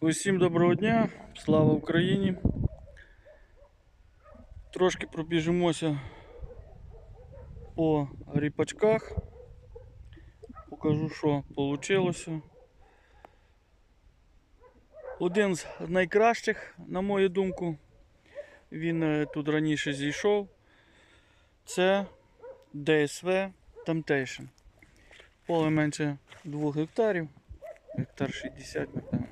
Усім доброго дня, слава Україні. Трошки пробіжимося по ріпачках. Покажу, що вийшло. Один з найкращих, на мою думку, він е, тут раніше зійшов. Це DSV Temptation. Поле менше 2 гектарів, гектар 60, напевно.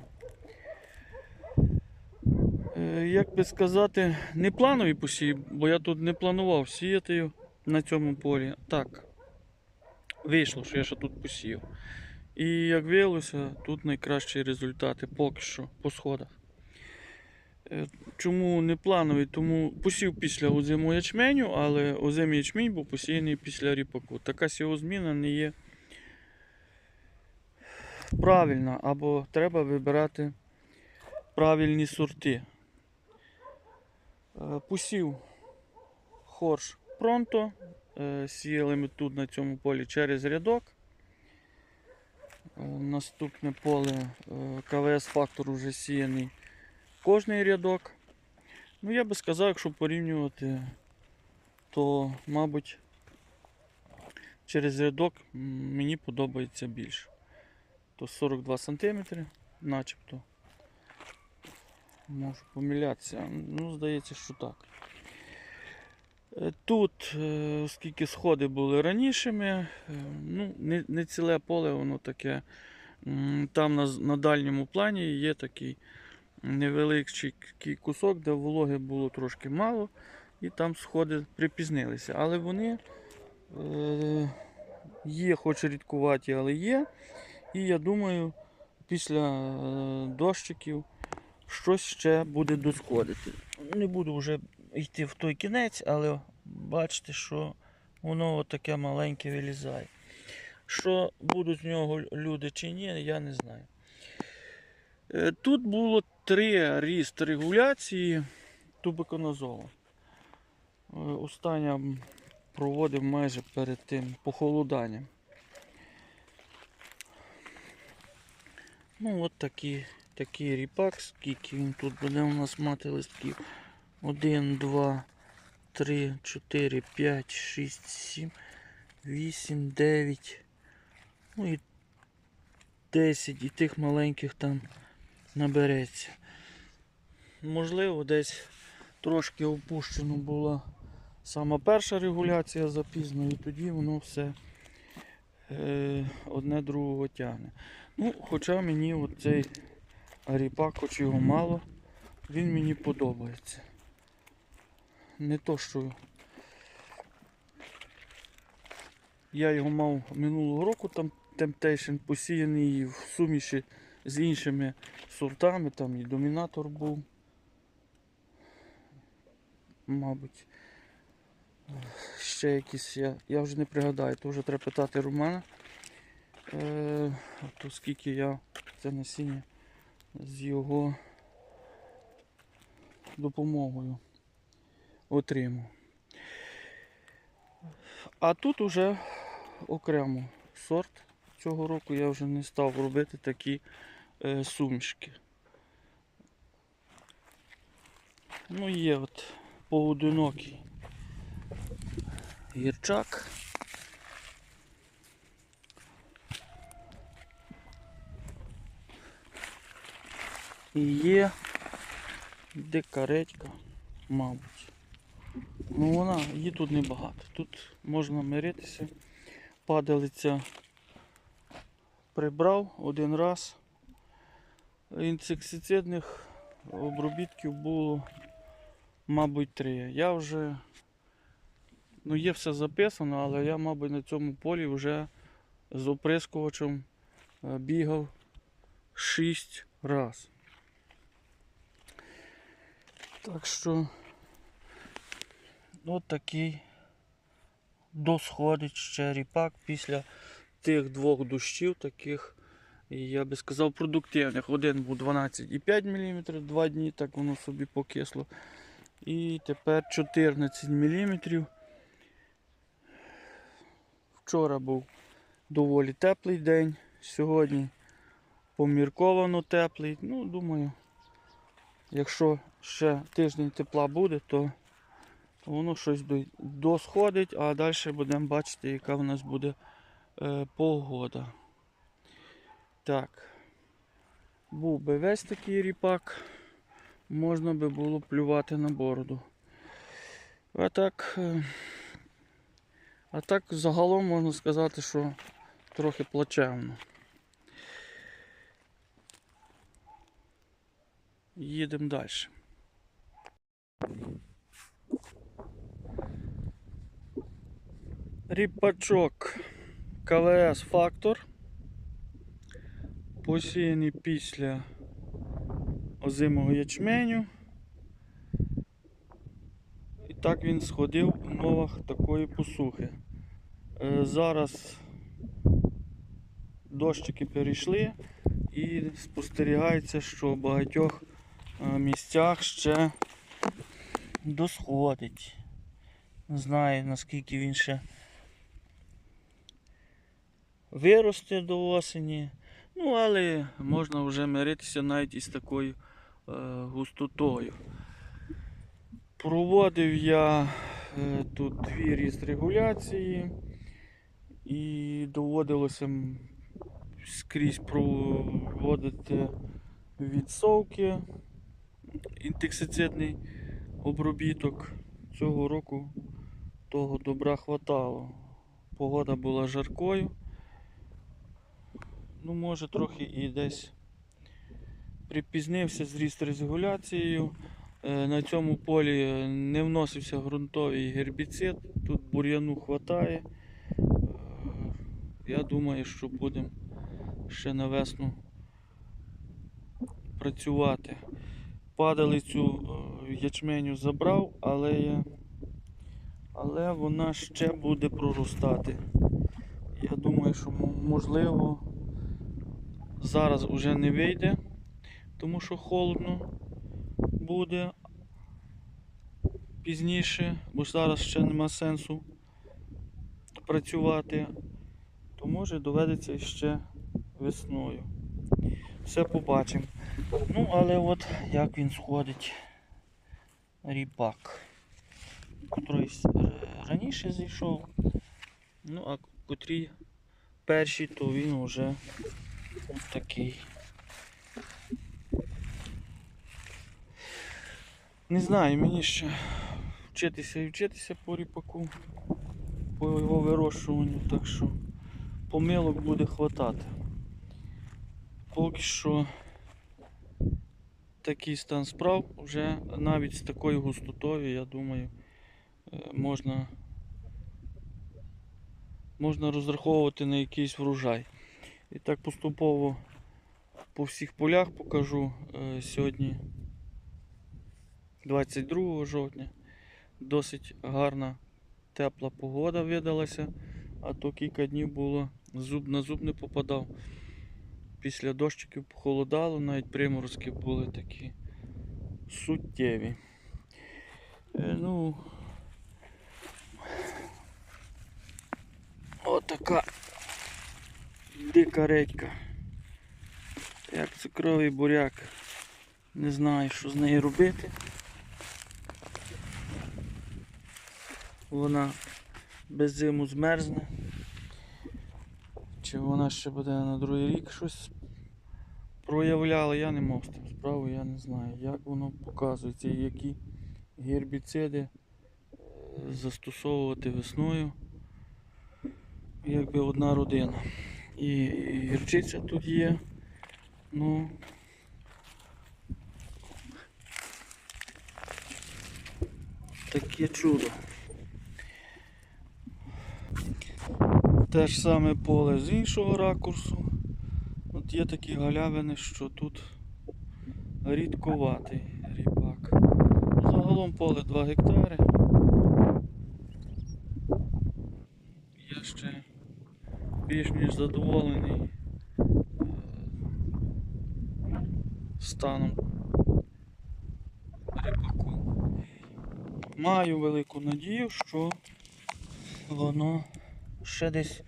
Як би сказати, не планові посії, бо я тут не планував сіяти на цьому полі. Так, вийшло, що я ще тут посіяв. І як виявилося, тут найкращі результати поки що по сходах. Е, Чому не плановий? Тому посів після озимого ячменю, але озимий ячмінь був посіяний після ріпаку. Така сівозміна не є правильна, або треба вибирати правильні сорти. Е, Посів хорш пронто. Е, Сіяли ми тут на цьому полі через рядок. Е, Наступне поле КВС фактор вже сіяний кожний рядок. Ну, я би сказав, якщо порівнювати, то, мабуть, через рядок мені подобається більше. То 42 см, начебто. Можу помилятися. Ну, здається, що так. Е, Тут, е, оскільки сходи були ранішими, е, ну, не, не ціле поле, воно таке. Там на, на дальньому плані є такий невеликий кусок, де вологи було трошки мало, і там сходи припізнилися. Але вони е, є, хоч рідкуваті, але є. І я думаю, після е, дощиків щось ще буде досходити. Не буду вже йти в той кінець, але бачите, що воно таке маленьке вилізає. Що будуть в нього люди чи ні, я не знаю. Е, Тут було три ріст регуляції тубиконозолу. Е, Остання проводив майже перед тим похолоданням. Ну, от такий, такий ріпак, скільки він тут буде у нас мати листків. 1, 2, 3, 4, 5, 6, 7, 8, 9. Ну і 10 і тих маленьких там набереться. Можливо, десь трошки опущено була сама перша регуляція запізно, і тоді воно все е, одне другого тягне. Ну, хоча мені от цей ріпак, хоч його мало, він мені подобається. Не то, що я його мав минулого року, там Temptation посіяний в суміші з іншими сортами, там і домінатор був. Мабуть. Ще якісь, я, я вже не пригадаю, то вже треба питати Романа. Е, то скільки я це насіння з його допомогою отримав. А тут уже окремо сорт. Цього року я вже не став робити такі е, сумішки. Ну, є от поодинокий гірчак. І є дика редька, мабуть. Ну вона, її тут небагато. Тут можна миритися. Падалиця прибрав один раз. Інсектицидних обробітків було, мабуть, три. Я вже, ну є все записано, але я, мабуть, на цьому полі вже з оприскувачем е, бігав 6 раз. Так що от такий досходить ще ріпак після тих двох дощів, таких, я би сказав, продуктивних. Один був 12,5 мм, два дні, так воно собі покисло. І тепер 14 мм. Вчора був доволі теплий день, сьогодні помірковано теплий. Ну, думаю, якщо ще тиждень тепла буде, то воно щось досходить, а далі будемо бачити, яка в нас буде е, погода. Так. Був би весь такий ріпак, можна би було плювати на бороду. А так, е, а так загалом можна сказати, що трохи плачевно. Їдемо далі. Ріпачок КВС Фактор. Посіяний після озимого ячменю. І так він сходив в умовах такої посухи. Е, Зараз дощики перейшли і спостерігається, що в багатьох е, місцях ще досходить. Не знаю наскільки він ще виросте до осені. Ну, але можна вже миритися навіть із такою е, густотою. Проводив я е, тут дві різрегуляції і доводилося скрізь проводити відсовки, інтексицидний обробіток. Цього року того добра хватало. Погода була жаркою. Ну, може, трохи і десь припізнився з ріст регуляцією. Е, На цьому полі не вносився ґрунтовий гербіцид, тут бур'яну хватає. Е, Я думаю, що будемо ще на весну працювати. Падалицю е, ячменю забрав, але, але вона ще буде проростати. Я думаю, що можливо зараз уже не вийде, тому що холодно буде пізніше, бо зараз ще нема сенсу працювати, то може доведеться ще весною. Все побачимо. Ну, але от як він сходить ріпак. Котрий е, раніше зійшов. Ну, а котрий перший, то він вже такий. Не знаю, мені ще вчитися і вчитися по ріпаку, по його вирощуванню, так що помилок буде хватати. Поки що такий стан справ вже навіть з такою густотою, я думаю, е, можна, можна розраховувати на якийсь врожай. І так поступово по всіх полях покажу Е, сьогодні 22 жовтня. Досить гарна тепла погода видалася, а то кілька днів було зуб на зуб не попадав. Після дощиків похолодало, навіть приморозки були такі суттєві. Е, ну, отака дика редька. Як цукровий буряк. Не знаю, що з нею робити. Вона без зиму змерзне. Чи вона ще буде на другий рік щось проявляла, я не мав з тим справу, я не знаю, як воно показується і які гербіциди е, застосовувати весною. Якби одна родина. І гірчиця тут є. Ну таке чудо. Те ж саме поле з іншого ракурсу. От є такі галявини, що тут рідковатий ріпак. Загалом поле 2 гектари. Я ще більш ніж задоволений е, станом ріпаку. Маю велику надію, що воно ще десь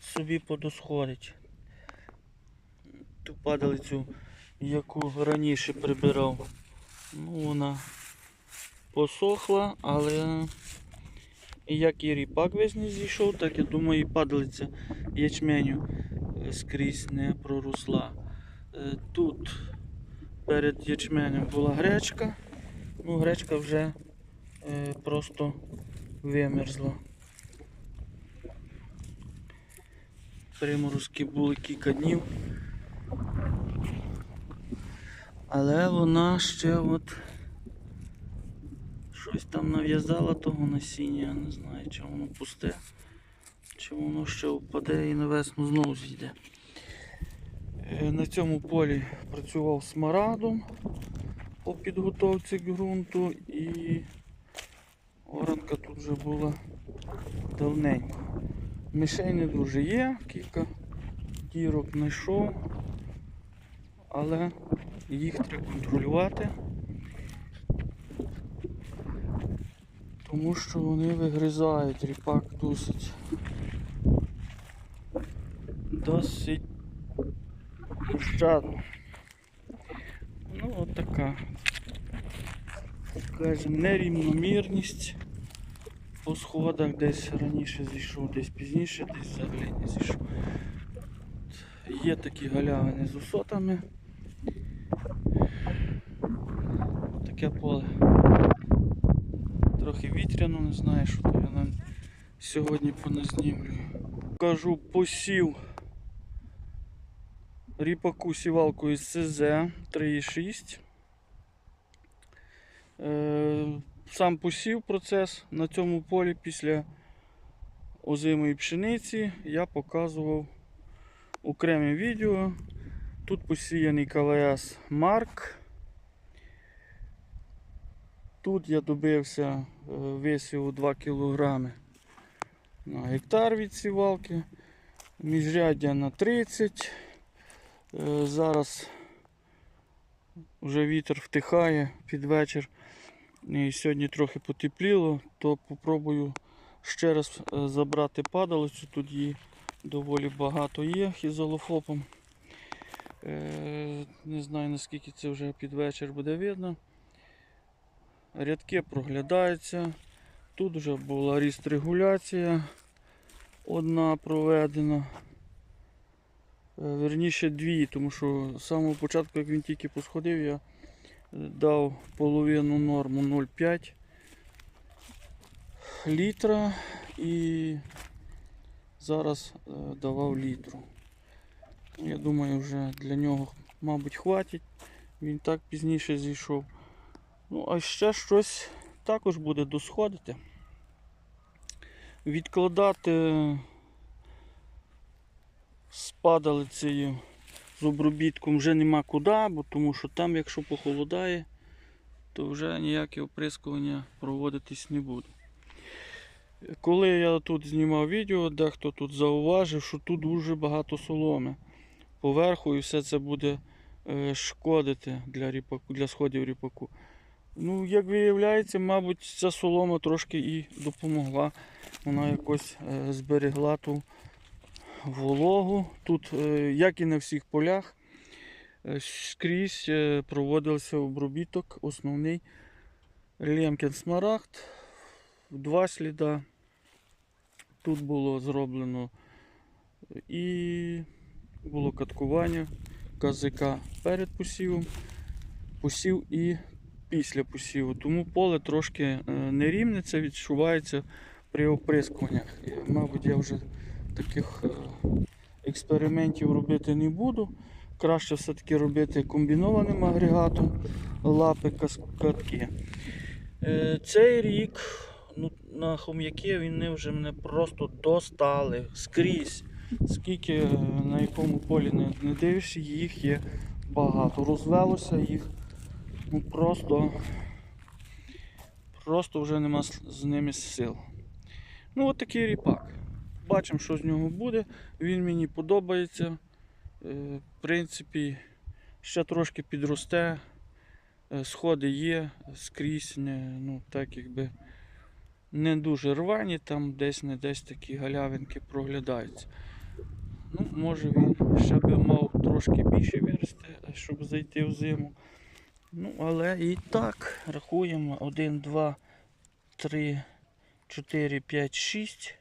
собі подосходить. ту падалицю, яку раніше прибирав. Ну, вона посохла, але як і ріпак весь не зійшов, так я думаю, і падалиця ячменю е, скрізь не проросла. Е, Тут перед ячменем була гречка, ну гречка вже е, просто вимерзла. Приморозки були кілька днів. Але вона ще от щось там нав'язала того насіння, не знаю, чи воно пусте, чи воно ще впаде і на весну знову зійде. Е, На цьому полі працював смарагдом по підготовці ґрунту і оранка тут вже була давненько. Мишей не дуже є, кілька дірок знайшов, але їх треба контролювати, тому що вони вигризають ріпак досить досить жадно. Ну от така, скажімо, нерівномірність по сходах десь раніше зійшов, десь пізніше, десь взагалі не зійшов. Є такі галявини з усотами. Таке поле. Трохи вітряно, не знаю, що то я нам сьогодні поназнімлюю. Кажу, посів ріпаку сівалкою СЗ 3,6. Сам посів процес на цьому полі після озимої пшениці я показував окреме відео. Тут посіяний КВС Марк. Тут я добився висіву 2 кг на гектар від сівалки. Міжряддя на 30. Е, Зараз вже вітер втихає під вечір. І сьогодні трохи потепліло, то попробую ще раз е, забрати падалицю. Тут її доволі багато є ізолофопом. Е, Не знаю наскільки це вже під вечір буде видно. Рядки проглядаються. Тут вже була ріст регуляція одна проведена. Е, Верніше дві, тому що з самого початку, як він тільки посходив, я дав половину норму 0,5 літра і зараз е, давав літру. Я думаю, вже для нього, мабуть, хватить. Він так пізніше зійшов. Ну, а ще щось також буде досходити. Відкладати з падалицею з обробітком вже нема куди, бо тому що там, якщо похолодає, то вже ніяке оприскування проводитись не буде. Коли я тут знімав відео, дехто тут зауважив, що тут дуже багато соломи поверху і все це буде е, шкодити для, ріпаку, для сходів ріпаку. Ну, як виявляється, мабуть, ця солома трошки і допомогла. Вона якось е, зберегла ту вологу. Тут, е, як і на всіх полях, е, скрізь е, проводився обробіток основний Лемкін Смарагд. Два сліда. Тут було зроблено і було каткування КЗК перед посівом, посів і після посіву. Тому поле трошки нерівне, це відчувається при оприскуваннях. Мабуть, я вже таких е, експериментів робити не буду. Краще все-таки робити комбінованим агрегатом лапи катки. Е, Цей рік ну, на хом'яки вони вже мене просто достали скрізь. Скільки е, на якому полі не, не дивишся, їх є багато. Розвелося їх ну, просто, просто вже нема з ними сил. Ну от такий ріпак. Бачимо, що з нього буде. Він мені подобається. Е, В принципі, ще трошки підросте. Е, Сходи є скрізь, не, ну, так якби не дуже рвані, там десь не десь такі галявинки проглядаються. Ну, може він ще би мав трошки більше виросте, щоб зайти в зиму. Ну, але і так, рахуємо 1, 2, 3, 4, 5, 6.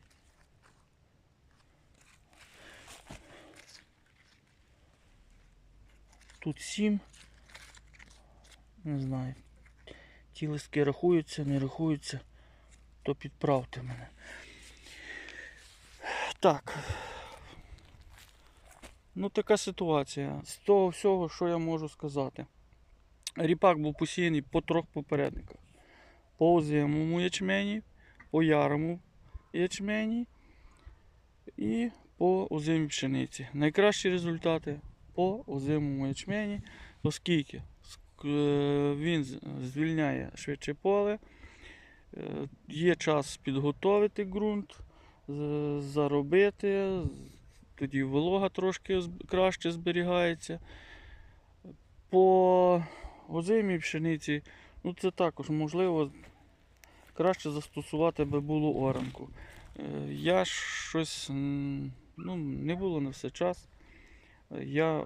Тут 7. Не знаю. Ті листки рахуються, не рахуються, то підправте мене. Так. Ну, така ситуація. З того всього, що я можу сказати. Ріпак був посіяний по трьох попередниках. По озимому ячмені, по ярому ячмені і по озимій пшениці. Найкращі результати по озимому ячмені, оскільки е, він звільняє швидше поле, е, є час підготовити ґрунт, заробити, тоді волога трошки краще зберігається. По озимій пшениці, ну це також можливо краще застосувати би було оранку. Е, Я щось ну, не було на все час. Я е,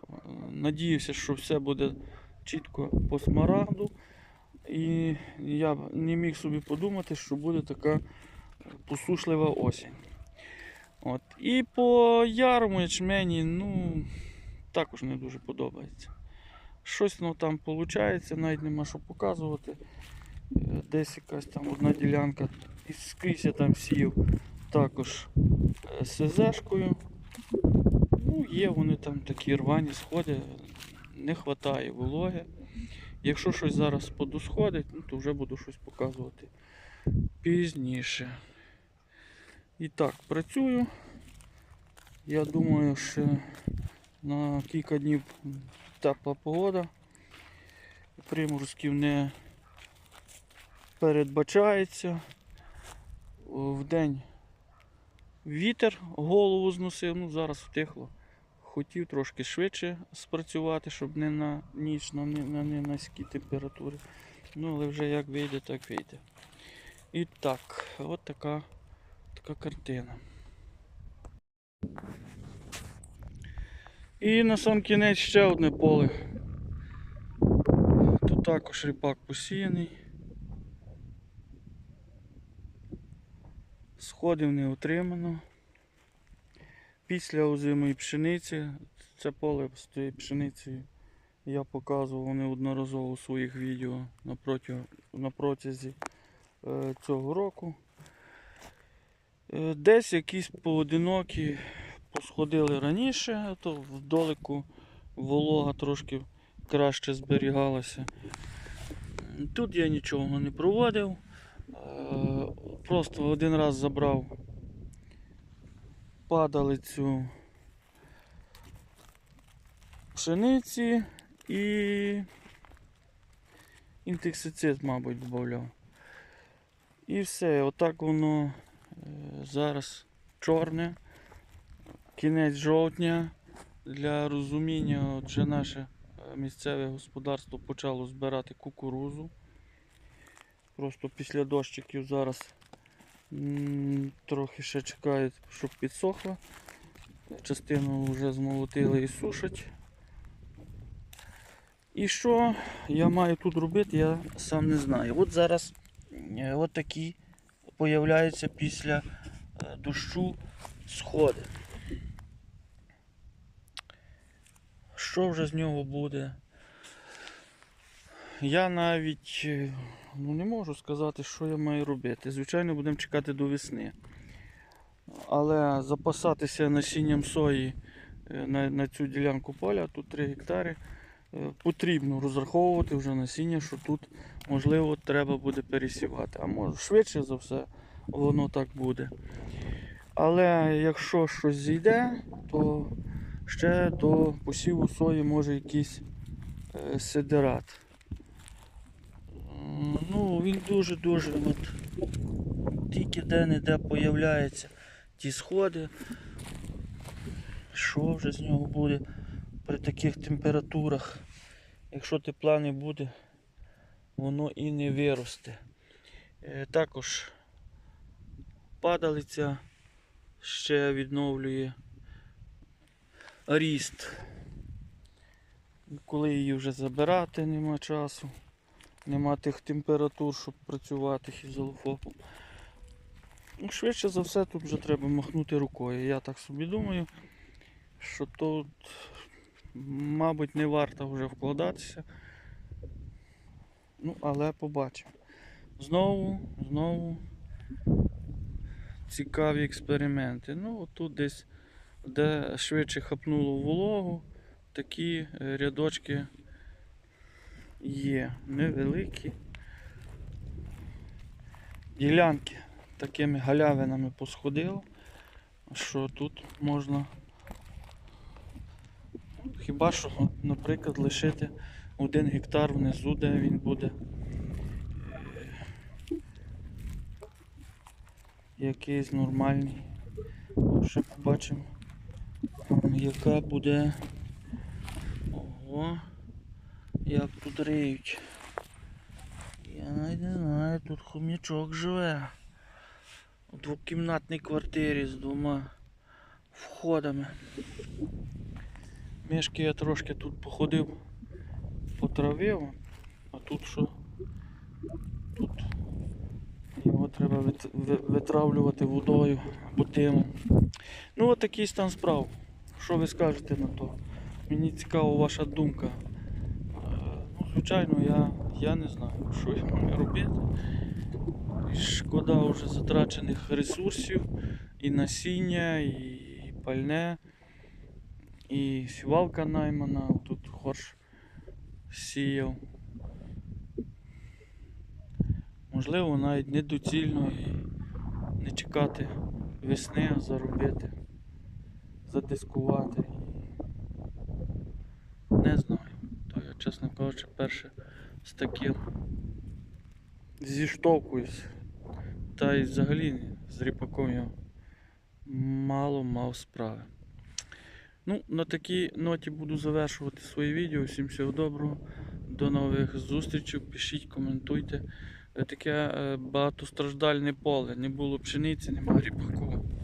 надіявся, що все буде чітко по смарагду. І я не міг собі подумати, що буде така посушлива осінь. От. І по ярому ячмені, ну, також не дуже подобається. Щось ну, там виходить, навіть нема що показувати. Е, Десь якась там одна ділянка і скрізь я там сів також е, СЗшкою. Ну, є вони там такі рвані сходи, не вистачає вологи. Якщо щось зараз подосходить, ну, то вже буду щось показувати пізніше. І так, працюю. Я думаю, що на кілька днів тепла погода. Приморозків не передбачається. В день вітер голову зносив, ну зараз втихло. Хотів трошки швидше спрацювати, щоб не на ніч, на, ни- на, не низькі температури. Ну, але вже як вийде, так вийде. І так, от така, така картина. І на сам кінець ще одне поле. Тут також ріпак посіяний. Сходів не отримано. Після озимої пшениці, це поле з тією пшеницею я показував неодноразово у своїх відео на, протязі е, цього року. Е, Десь якісь поодинокі посходили раніше, то вдалеку волога трошки краще зберігалася. Тут я нічого не проводив. Е, Просто один раз забрав падалицю пшениці і інтексицид, мабуть, додав. І все, отак воно е, зараз чорне, кінець жовтня. Для розуміння, от вже наше е, місцеве господарство почало збирати кукурузу. Просто після дощиків зараз трохи ще чекають, щоб підсохло. Частину вже змолотили і сушать. І що я маю тут робити, я сам не знаю. От зараз е, от такі появляються після е, дощу сходи. Що вже з нього буде? Я навіть е, ну, не можу сказати, що я маю робити. Звичайно, будемо чекати до весни. Але запасатися насінням сої е, на, на цю ділянку поля, тут 3 гектари, е, потрібно розраховувати вже насіння, що тут можливо треба буде пересівати. А може швидше за все воно так буде. Але якщо щось зійде, то ще до посіву сої може якийсь сидерат. Ну, він дуже-дуже от, тільки де-не-де появляється ті сходи. Що вже з нього буде при таких температурах? Якщо тепла не буде, воно і не виросте. Е, Також падалиця ще відновлює ріст коли її вже забирати, нема часу, нема тих температур, щоб працювати хізолофопом. Ну, швидше за все, тут вже треба махнути рукою. Я так собі думаю, що тут, мабуть, не варто вже вкладатися. Ну, але побачимо. Знову, знову цікаві експерименти. Ну, отут десь, де швидше хапнуло вологу, такі е, рядочки є. Невеликі. Ділянки такими галявинами посходило, що тут можна хіба що, наприклад, лишити один гектар внизу, де він буде е, якийсь нормальний. Ще побачимо, яка буде. Ого, як тут риють. Я не знаю, тут хомячок живе. У двокімнатній квартирі з двома входами. Мішки я трошки тут походив, потравив, а тут що? Тут його треба витравлювати водою або димом. Ну от такий стан справ. Що ви скажете на то? Мені цікава ваша думка. Звичайно, я, я не знаю, що я маю робити. Шкода вже затрачених ресурсів, і насіння, і пальне, і сівалка наймана, тут хорш сіяв. Можливо, навіть недоцільно і не чекати весни, а заробити, задискувати. Не знаю. Чесно кажучи, перше з таким зіштовхуюсь. Та й взагалі з ріпаком я мало мав справи. Ну, на такій ноті буду завершувати своє відео. Всім всього доброго. До нових зустрічей. Пишіть, коментуйте. Таке е, багатостраждальне поле. Не було пшениці, немає ріпаку.